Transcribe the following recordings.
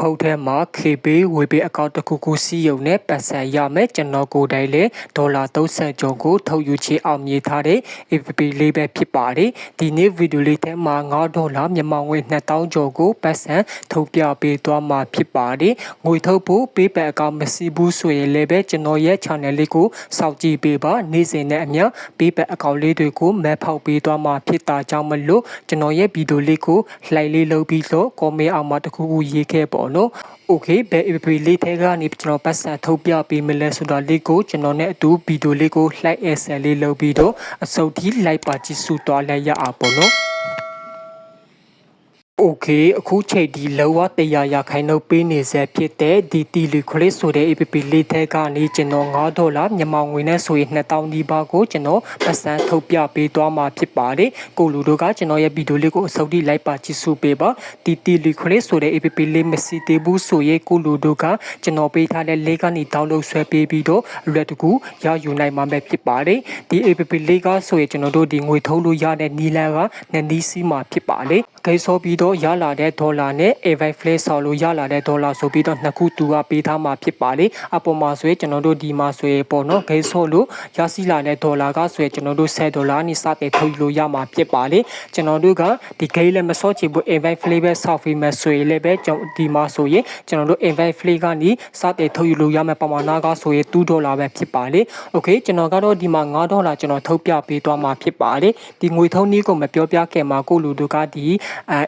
ဖုတ်ထဲမှာ KB ဝေပေးအကောင့်တစ်ခုခုစီးရုံနဲ့ပတ်စံရမယ်ကျွန်တော်ကိုယ်တိုင်လည်းဒေါ်လာ30ကျော်ကိုထုတ်ယူချေအောင်မြေထားတဲ့ APP လေးပဲဖြစ်ပါတယ်ဒီနေ့ဗီဒီယိုလေးထဲမှာ9ဒေါ်လာမြန်မာငွေ2000ကျော်ကိုပတ်စံထုတ်ပြပေးသွားမှာဖြစ်ပါတယ်ငွေထုတ်ဖို့ပေးပန်အကောင့်မရှိဘူးဆိုရင်လည်းပဲကျွန်တော်ရဲ့ channel လေးကိုစောင့်ကြည့်ပေးပါနေ့စဉ်နဲ့အမျှပေးပန်အကောင့်လေးတွေကိုမဲဖောက်ပေးသွားမှာဖြစ်တာကြောင့်မလို့ကျွန်တော်ရဲ့ဗီဒီယိုလေးကို like လေးလုပ်ပြီးတော့ comment အောက်မှာတစ်ခုခုရေးခဲ့ပေါ့နော် okay ဘယ် app လေးထဲကနေကျွန်တော်ပတ်စံထုတ်ပြပေးမလဲဆိုတာလေးကိုကျွန်တော်နဲ့အတူဗီဒီယိုလေးကို like essay လေးလုပ်ပြီးတော့အစုပ်ထိ like ပါကြည့်စုသွားလိုက်ရအောင်ပေါ့နော် โอเคအခုချိန်ဒီလောကတရားရခိုင်နှုတ်ပေးနေစေဖြစ်တဲ့ဒီတီလီခလစ်ဆိုတဲ့ APP လေးထဲကနေကျွန်တော်9ဒေါ်လာမြန်မာငွေနဲ့ဆိုရင်2000ဒီပါကိုကျွန်တော်ပတ်စံထုတ်ပြပေးသွားမှာဖြစ်ပါတယ်ကိုလူတို့ကကျွန်တော်ရဲ့ဗီဒီယိုလေးကိုအစုပ်ထိလိုက်ပါကြည့်စုပေးပါဒီတီလီခလစ်ဆိုတဲ့ APP လေးမရှိသေးဘူးဆိုရင်ကိုလူတို့ကကျွန်တော်ပေးထားတဲ့လေးကနေ download ဆွဲပေးပြီးတော့လွယ်တကူရယူနိုင်မှာပဲဖြစ်ပါတယ်ဒီ APP လေးကဆိုရင်ကျွန်တော်တို့ဒီငွေထုတ်လို့ရတဲ့နီလန်ကနန်ဒီစီမှာဖြစ်ပါတယ် ဂိတ်ဆောပြီးတော့ရလာတဲ့ဒေါ်လာနဲ့ Avite Flash ဆော်လို့ရလာတဲ့ဒေါ်လာဆိုပြီးတော့နှစ်ခုတူကပေးထားမှာဖြစ်ပါလေအပေါ်မှာဆိုရင်ကျွန်တော်တို့ဒီမှာဆိုရင်ပေါ့နော်ဂိတ်ဆောလို့ရရှိလာတဲ့ဒေါ်လာကဆိုရင်ကျွန်တော်တို့10ဒေါ်လာနဲ့စတဲ့ထုတ်လို့ရမှာဖြစ်ပါလေကျွန်တော်တို့ကဒီဂိတ်လည်းမဆော့ချဘူး Avite Flash ပဲဆောက်ပြီးမယ်ဆိုရင်လည်းပဲကျွန်တော်ဒီမှာဆိုရင်ကျွန်တော်တို့ Avite Flash ကနေစတဲ့ထုတ်ယူလို့ရမယ့်ပမာဏကဆိုရင်2ဒေါ်လာပဲဖြစ်ပါလေโอเคကျွန်တော်ကတော့ဒီမှာ9ဒေါ်လာကျွန်တော်ထုတ်ပြပေးသွားမှာဖြစ်ပါလေဒီငွေထုံးနည်းကိုမပြောပြခင်မှာကိုလူတို့ကဒီအဲ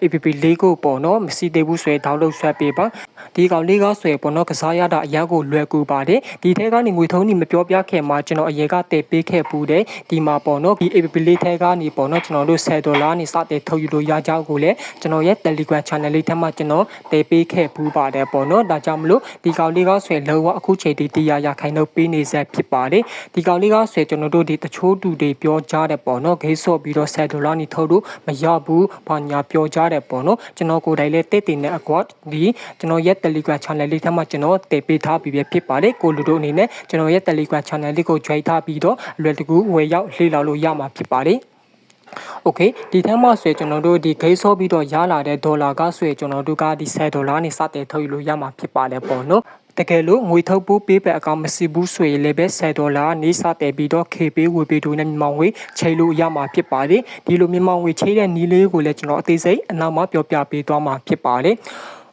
APP လေးကိုပေါ့နော်မရှိသေးဘူးဆိုရင် download ဆွဲပေးပါဒီကောင်လေးကဆိုရင်ပေါ့နော်ကစားရတာအရင်ကိုလွယ်ကူပါတယ်ဒီထဲကနေငွေထုံးနေမပြောပြခင်မှာကျွန်တော်အရင်ကတည်ပေးခဲ့ပူတယ်ဒီမှာပေါ့နော်ဒီ APP လေးထဲကနေပေါ့နော်ကျွန်တော်တို့10ဒေါ်လာနေစတဲ့ထုတ်ယူလို့ရကြကိုလည်းကျွန်တော်ရဲ့ Telegram channel လေးထဲမှာကျွန်တော်တည်ပေးခဲ့ပူပါတယ်ပေါ့နော်ဒါကြောင့်မလို့ဒီကောင်လေးကဆိုရင်လောကအခုချိန်ဒီတရားရခိုင်တော့ပေးနေဆက်ဖြစ်ပါတယ်ဒီကောင်လေးကဆိုရင်ကျွန်တော်တို့ဒီတချို့တူတွေပြောကြတယ်ပေါ့နော်ဂိတ်ဆော့ပြီးတော့10ဒေါ်လာနေထုတ်လို့မရဘူးဘာညာပြောကြတယ်ပေါ့နော်ကျွန်တော်ကိုယ်တိုင်လည်းတက်တင်တဲ့အကွာဒီကျွန်တော်ရဲ့ Telegram channel လေးထဲမှာကျွန်တော်တည်ပေးထားပြီးဖြစ်ပါတယ်ကိုလူတို့အနေနဲ့ကျွန်တော်ရဲ့ Telegram channel လေးကို join ထားပြီးတော့အလွယ်တကူဝယ်ရောက်လေ့လာလို့ရမှာဖြစ်ပါတယ်โอเคဒီထက်မှဆိုရင်ကျွန်တော်တို့ဒီဂိတ်ဆော့ပြီးတော့ရလာတဲ့ဒေါ်လာကဆိုရင်ကျွန်တော်တို့ကဒီ10ဒေါ်လာနဲ့စတဲ့ထုတ်ယူလို့ရမှာဖြစ်ပါတယ်ပေါ့နော် တကယ်လို့ငွေထုတ်ဖို့ပေးပတ်အကောင့်မရှိဘူးဆိုရင်လည်းပဲ10ဒေါ်လာနေစတဲ့ပြီးတော့ KP ဝေပေးတို့နဲ့မြန်မာငွေချိန်လို့ရမှာဖြစ်ပါတယ်ဒီလိုမြန်မာငွေချိန်တဲ့နီးလေးကိုလည်းကျွန်တော်အသေးစိတ်အနောက်မှာပြောပြပေးသွားမှာဖြစ်ပါတယ်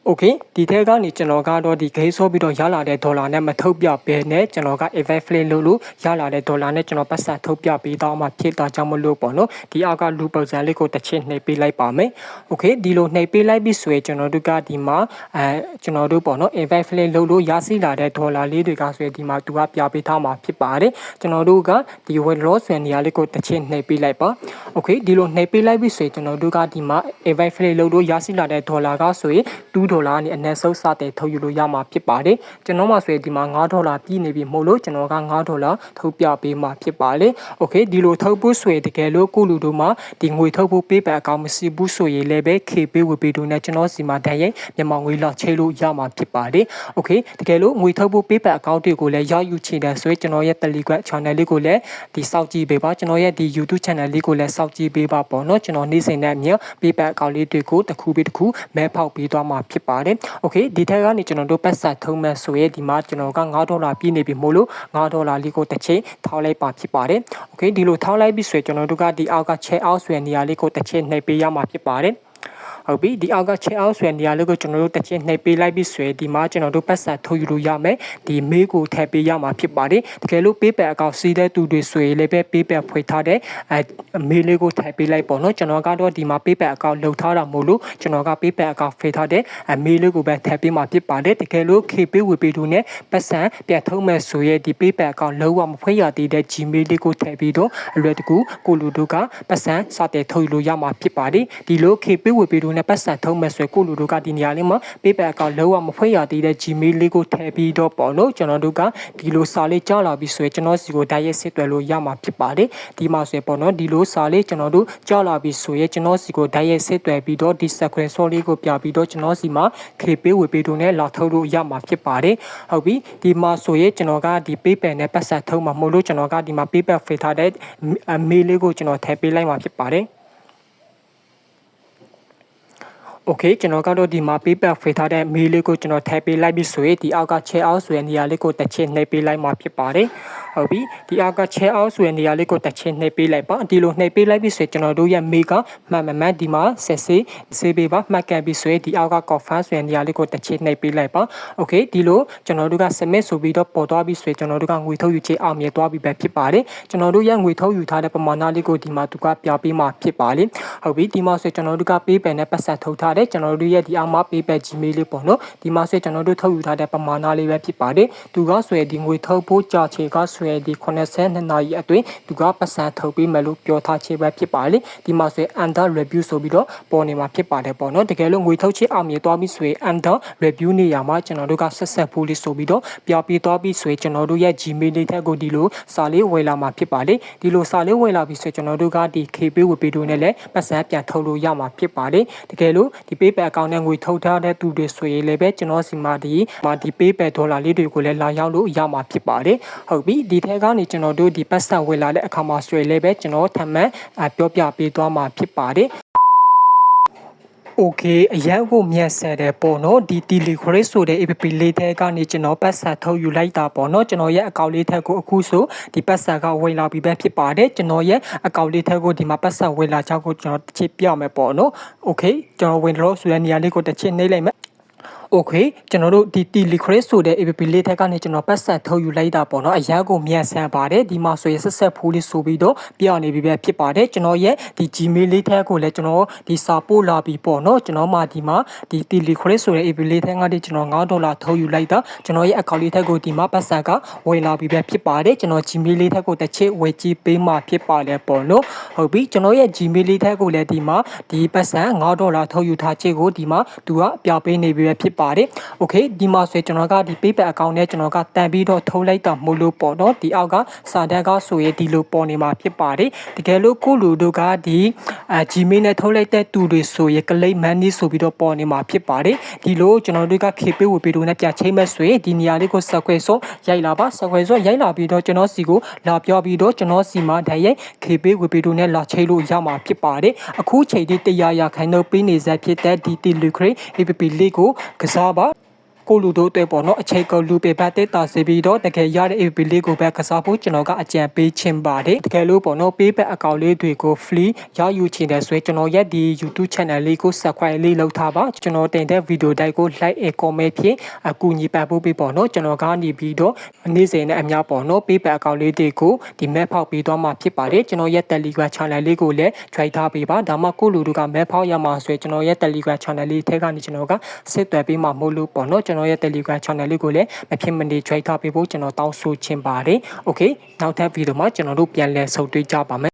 โอเคဒီထဲကနေကျွန်တော်ကတော့ဒီ gate ဆော့ပြီးတော့ရလာတဲ့ဒေါ်လာနဲ့မထုတ်ပြဘဲနဲ့ကျွန်တော်က event flip လို့လို့ရလာတဲ့ဒေါ်လာနဲ့ကျွန်တော်ပတ်စံထုတ်ပြပေးတော့မှဖြစ်တာကြောင့်မလို့ပေါ့နော်ဒီအောက်ကလူပုံစံလေးကိုတစ်ချက်နှိပ်ပေးလိုက်ပါမယ်โอเคဒီလိုနှိပ်ပေးလိုက်ပြီဆိုရင်ကျွန်တော်တို့ကဒီမှာအဲကျွန်တော်တို့ပေါ့နော် event flip လို့လို့ရရှိလာတဲ့ဒေါ်လာလေးတွေကဆိုရင်ဒီမှာသူကပြပေးထားမှာဖြစ်ပါတယ်ကျွန်တော်တို့ကဒီ weight loss ဆိုတဲ့နေရာလေးကိုတစ်ချက်နှိပ်ပေးလိုက်ပါโอเคဒီလိုနှိပ်ပေးလိုက်ပြီဆိုရင်ကျွန်တော်တို့ကဒီမှာ event flip လို့လို့ရရှိလာတဲ့ဒေါ်လာကဆိုရင်2 ဒေါ်လာနဲ့အနည်းဆုံးစတဲ့ထုတ်ယူလို့ရမှာဖြစ်ပါတယ်ကျွန်တော်မှဆိုရင်ဒီမှာ9ဒေါ်လာပြည့်နေပြီမို့လို့ကျွန်တော်က9ဒေါ်လာထုတ်ပြပေးမှာဖြစ်ပါတယ်โอเคဒီလိုထုတ်ဖို့ဆိုရင်တကယ်လို့ကိုလူတို့မှာဒီငွေထုတ်ဖို့ပေးပန်အကောင့်မရှိဘူးဆိုရင်လည်းပဲ KP ဝေပေးတို့နဲ့ကျွန်တော်စီမှာတန်ရင်မြန်မာငွေလောက်ချိတ်လို့ရမှာဖြစ်ပါတယ်โอเคတကယ်လို့ငွေထုတ်ဖို့ပေးပန်အကောင့်တွေကိုလည်းရယူချင်တယ်ဆိုရင်ကျွန်တော်ရဲ့ Telegram channel လေးကိုလည်းဒီစောင့်ကြည့်ပေးပါကျွန်တော်ရဲ့ဒီ YouTube channel လေးကိုလည်းစောင့်ကြည့်ပေးပါပေါ့နော်ကျွန်တော်နေ့စဉ်နဲ့အမြဲပေးပန်အကောင့်လေးတွေကိုတစ်ခုပြီးတစ်ခုမဲဖောက်ပေးသွားမှာဖြစ်ပါ ါပါတယ်။ Okay ဒီထက်ကနေကျွန်တော်တို့ပတ်စံထုံးမဲ့ဆိုရဲဒီမှာကျွန်တော်က9ဒေါ်လာပြည့်နေပြီမို့လို့9ဒေါ်လာလေးကိုတစ်ချိန်ထောက်လိုက်ပါဖြစ်ပါတယ်။ Okay ဒီလိုထောက်လိုက်ပြီဆိုရင်ကျွန်တော်တို့ကဒီအောက်က check out ဆိုတဲ့နေရာလေးကိုတစ်ချိန်နှိပ်ပေးရမှာဖြစ်ပါတယ်။ ဟုတ်ပြီဒီအောက်ကချက်အောင်ဆွဲနေရာလေးကိုကျွန်တော်တို့တစ်ချက်နှိပ်ပေးလိုက်ပြီးဆွဲဒီမှာကျွန်တော်တို့ပတ်စံထုတ်ယူလို့ရမယ်ဒီမေးကိုထည့်ပေးရမှာဖြစ်ပါတယ်တကယ်လို့ပေးပယ်အကောင့်စီးတဲ့သူတွေဆွဲလည်းပဲပေးပယ်ဖွေထားတဲ့အဲမေးလေးကိုထည့်ပေးလိုက်ပေါ့နော်ကျွန်တော်ကတော့ဒီမှာပေးပယ်အကောင့်လုံထားတာမို့လို့ကျွန်တော်ကပေးပယ်အကောင့်ဖေးထားတဲ့အမေးလေးကိုပဲထည့်ပေးမှာဖြစ်ပါတယ်တကယ်လို့ KP ဝေပေးသူနဲ့ပတ်စံပြန်ထုတ်မဲ့ဆိုရဲဒီပေးပယ်အကောင့်လုံးဝမဖွေရသေးတဲ့ Gmail လေးကိုထည့်ပြီးတော့အလွယ်တကူကိုလူတို့ကပတ်စံစတဲ့ထုတ်ယူလို့ရမှာဖြစ်ပါတယ်ဒီလို KP ဝေပေးသူနဲ့ပတ်စံထုံးမဲ့ဆွဲကိုလူတို့ကဒီနေရာလေးမှာ paper account လုံးဝမဖွင့်ရသေးတဲ့ Gmail လေးကိုထည့်ပြီးတော့ပေါ့နော်ကျွန်တော်တို့ကဒီလိုစာလေးကြားလာပြီးဆွဲကျွန်တော်စီကိုတိုက်ရိုက်ဆက်သွယ်လို့ရမှာဖြစ်ပါတယ်ဒီမှာဆွဲပေါ့နော်ဒီလိုစာလေးကျွန်တော်တို့ကြားလာပြီးဆွဲကျွန်တော်စီကိုတိုက်ရိုက်ဆက်သွယ်ပြီးတော့ဒီ screenshot လေးကိုပြပြီးတော့ကျွန်တော်စီမှာ KP ဝေပေးတို့နဲ့လာထုတ်လို့ရမှာဖြစ်ပါတယ်ဟုတ်ပြီဒီမှာဆိုရင်ကျွန်တော်ကဒီ paper နဲ့ပတ်ဆက်ထုံးမှာမဟုတ်လို့ကျွန်တော်ကဒီမှာ paper ဖေးထားတဲ့ mail လေးကိုကျွန်တော်ထည့်ပေးလိုက်မှာဖြစ်ပါတယ် Okay ကျွန်တော်ကတော့ဒီမှာ paper ဖေးထားတဲ့ mail လေးကိုကျွန်တော်ထည့်ပေးလိုက်ပြီဆိုရင်ဒီအောက်က share out ဆိုတဲ့နေရာလေးကိုတစ်ချက်နှိပ်ပေးလိုက်မှာဖြစ်ပါတယ်။ဟုတ်ပြီ။ဒီအောက်က share out ဆိုတဲ့နေရာလေးကိုတစ်ချက်နှိပ်ပေးလိုက်ပါ။ဒီလိုနှိပ်ပေးလိုက်ပြီဆိုရင်ကျွန်တော်တို့ရဲ့ mail ကမှန်မှန်ဒီမှာဆက်စေးစေးပေးပါမှတ်ကန်ပြီဆိုရင်ဒီအောက်က confirm ဆိုတဲ့နေရာလေးကိုတစ်ချက်နှိပ်ပေးလိုက်ပါ။ Okay ဒီလိုကျွန်တော်တို့က submit ဆိုပြီးတော့ပေါ်သွားပြီဆိုရင်ကျွန်တော်တို့ကငွေထုတ်ယူခြင်းအောင်မြင်သွားပြီပဲဖြစ်ပါတယ်။ကျွန်တော်တို့ရဲ့ငွေထုတ်ယူထားတဲ့ပမာဏလေးကိုဒီမှာသူကပြပေးမှာဖြစ်ပါလိမ့်။ဟုတ်ပြီ။ဒီမှာဆိုကျွန်တော်တို့က pay ပန်နဲ့ပတ်စံထုတ်ထားတယ်ကျွန်တော်တို့ရဲ့ဒီအောက်မှာ PayPal Gmail လေးပေါ့နော်ဒီမှာဆိုကျွန်တော်တို့ထုတ်ယူထားတဲ့ပမာဏလေးပဲဖြစ်ပါတယ်သူကဆိုရင်ဒီငွေထုတ်ဖို့ကြာချေကဆိုရင်ဒီ82နာရီအတွင်းသူကပတ်စံထုတ်ပေးမယ်လို့ပြောထားချေပဲဖြစ်ပါလေဒီမှာဆိုရင် under review ဆိုပြီးတော့ပေါ်နေမှာဖြစ်ပါတယ်ပေါ့နော်တကယ်လို့ငွေထုတ်ချေအောင်မြင်သွားပြီဆိုရင် under review နေရာမှာကျွန်တော်တို့ကဆက်ဆက်ဖို့လေးဆိုပြီးတော့ပြပေးသွားပြီဆိုရင်ကျွန်တော်တို့ရဲ့ Gmail လေးထက်ကိုဒီလိုစာလေးဝယ်လာမှာဖြစ်ပါလေဒီလိုစာလေးဝယ်လာပြီဆိုရင်ကျွန်တော်တို့ကဒီ KB ဝယ်ပေးတို့နဲ့လည်းပတ်စံပြန်ထုတ်လို့ရမှာဖြစ်ပါတယ်တကယ်လို့ဒီ PayPal account နဲ့ငွေထုတ်ထားတဲ့သူတွေဆိုရင်လည်းပဲကျွန်တော်စီမှာဒီမှာဒီ PayPal ဒေါ်လာလေးတွေကိုလည်းလာရောက်လို့ရမှာဖြစ်ပါတယ်ဟုတ်ပြီဒီထဲကနေကျွန်တော်တို့ဒီပတ်စံဝယ်လာတဲ့အခါမှာဆိုရင်လည်းပဲကျွန်တော်ထပ်မံပြောပြပေးသွားမှာဖြစ်ပါတယ် Okay အရက်ကိုမြန်ဆန်တယ်ပေါ့နော်ဒီ Telegram ဆိုတဲ့ app လေးထဲကနေကျွန်တော်ပတ်ဆက်ထုတ်ယူလိုက်တာပေါ့နော်ကျွန်တော်ရဲ့အကောင့်လေးထက်ကိုအခုဆိုဒီပတ်ဆက်ကဝင်လာပြီပဲဖြစ်ပါတယ်ကျွန်တော်ရဲ့အကောင့်လေးထက်ကိုဒီမှာပတ်ဆက်ဝင်လာချောက်ကိုကျွန်တော်တစ်ချက်ပြမယ်ပေါ့နော် Okay ကျွန်တော်ဝင်တော့ဆိုတဲ့နေရာလေးကိုတစ်ချက်နှိပ်လိုက်မယ် โอเคကျွန်တော်တို့ဒီ Telegram ဆိုတဲ့ app လေးထက်ကနေကျွန်တော်ပတ်ဆက်ထုတ်ယူလိုက်တာပေါ့နော်အရက်ကိုမြတ်ဆန်ပါတယ်ဒီမှာဆိုရင်ဆက်ဆက်ဖိုးလေးဆိုပြီးတော့ပြနေပြီပဲဖြစ်ပါတယ်ကျွန်တော်ရဲ့ဒီ Gmail လေးထက်ကိုလည်းကျွန်တော်ဒီစာပို့လာပြီပေါ့နော်ကျွန်တော်မှဒီမှာဒီ Telegram ဆိုတဲ့ app လေးထက်ကနေကျွန်တော်9ဒေါ်လာထုတ်ယူလိုက်တာကျွန်တော်ရဲ့ account လေးထက်ကိုဒီမှာပတ်ဆက်ကဝင်လာပြီပဲဖြစ်ပါတယ်ကျွန်တော် Gmail လေးထက်ကိုတစ်ချက်ဝယ်ကြည့်ပေးမှဖြစ်ပါလေပေါ့နော်ဟုတ်ပြီကျွန်တော်ရဲ့ Gmail လေးထက်ကိုလည်းဒီမှာဒီပတ်စံ9ဒေါ်လာထုတ်ယူထားချက်ကိုဒီမှာသူကပြပေးနေပြီပဲဖြစ် ပါတယ်။ Okay ဒီမှာဆိုရင်ကျွန်တော်ကဒီ PayPal account နဲ့ကျွန်တော်ကတန်ပြီးတော့ထုတ်လိုက်တာမဟုတ်လို့ပေါ့နော်ဒီအောက်ကစာတန်းကဆိုရင်ဒီလိုပေါ်နေမှာဖြစ်ပါတယ်။တကယ်လို့ကိုလူတို့ကဒီအဲ Gmail နဲ့ထုတ်လိုက်တဲ့သူတွေဆိုရင် claim money ဆိုပြီးတော့ပေါ်နေမှာဖြစ်ပါတယ်။ဒီလိုကျွန်တော်တို့က KP ဝေပေးလို့နဲ့ပြန်ချိန်မဲ့ဆိုရင်ဒီနေရာလေးကိုဆက်ခွဲဆိုရိုက်လာပါဆက်ခွဲဆိုရိုက်လာပြီးတော့ကျွန်တော်စီကိုလာပြောပြီးတော့ကျွန်တော်စီမှာဓာတ်ရိုက် KP ဝေပေးလို့နဲ့လာချိန်လို့ရမှာဖြစ်ပါတယ်။အခုချိန်ဒီတရားရခိုင်တော့ပေးနေစဖြစ်တဲ့ဒီ Telegram APP လေးကိုကစားပါ ကိုလူတို့အတွက်ပေါ့နော်အချိန်ကိုလူပေပတ်တက်တာစီပြီးတော့တကယ်ရတဲ့ APP လေးကိုပဲကစားဖို့ကျွန်တော်ကအကြံပေးချင်ပါတယ်တကယ်လို့ပေါ့နော် PayPal account လေးတွေကို free ရယူချင်တယ်ဆိုရင်ကျွန်တော်ရဲ့ဒီ YouTube channel လေးကို subscribe လေးလုပ်ထားပါကျွန်တော်တင်တဲ့ video တိုက်ကို like and comment ဖြင့်အကူအညီပံ့ပိုးပေးပေါ့နော်ကျွန်တော်ကနေပြီးတော့နေ့စဉ်နဲ့အများပေါ့နော် PayPal account လေးတွေကိုဒီ map ဖောက်ပေးသွားမှာဖြစ်ပါတယ်ကျွန်တော်ရဲ့ Telegram channel လေးကိုလည်း try ထားပေးပါဒါမှကိုလူတို့က map ဖောက်ရမှာဆိုရင်ကျွန်တော်ရဲ့ Telegram channel လေးထဲကနေကျွန်တော်ကဆက်သွယ်ပေးမှာမဟုတ်လို့ပေါ့နော်ကျွန်တော်ရဲ့ Telegram channel လေးကိုလည်းမဖြစ်မနေ try ထားပေးဖို့ကျွန်တော်တောင်းဆိုချင်ပါတယ်။ Okay နောက်ထပ်ဗီဒီယိုမှာကျွန်တော်တို့ပြန်လည်ဆုံတွေ့ကြပါမယ်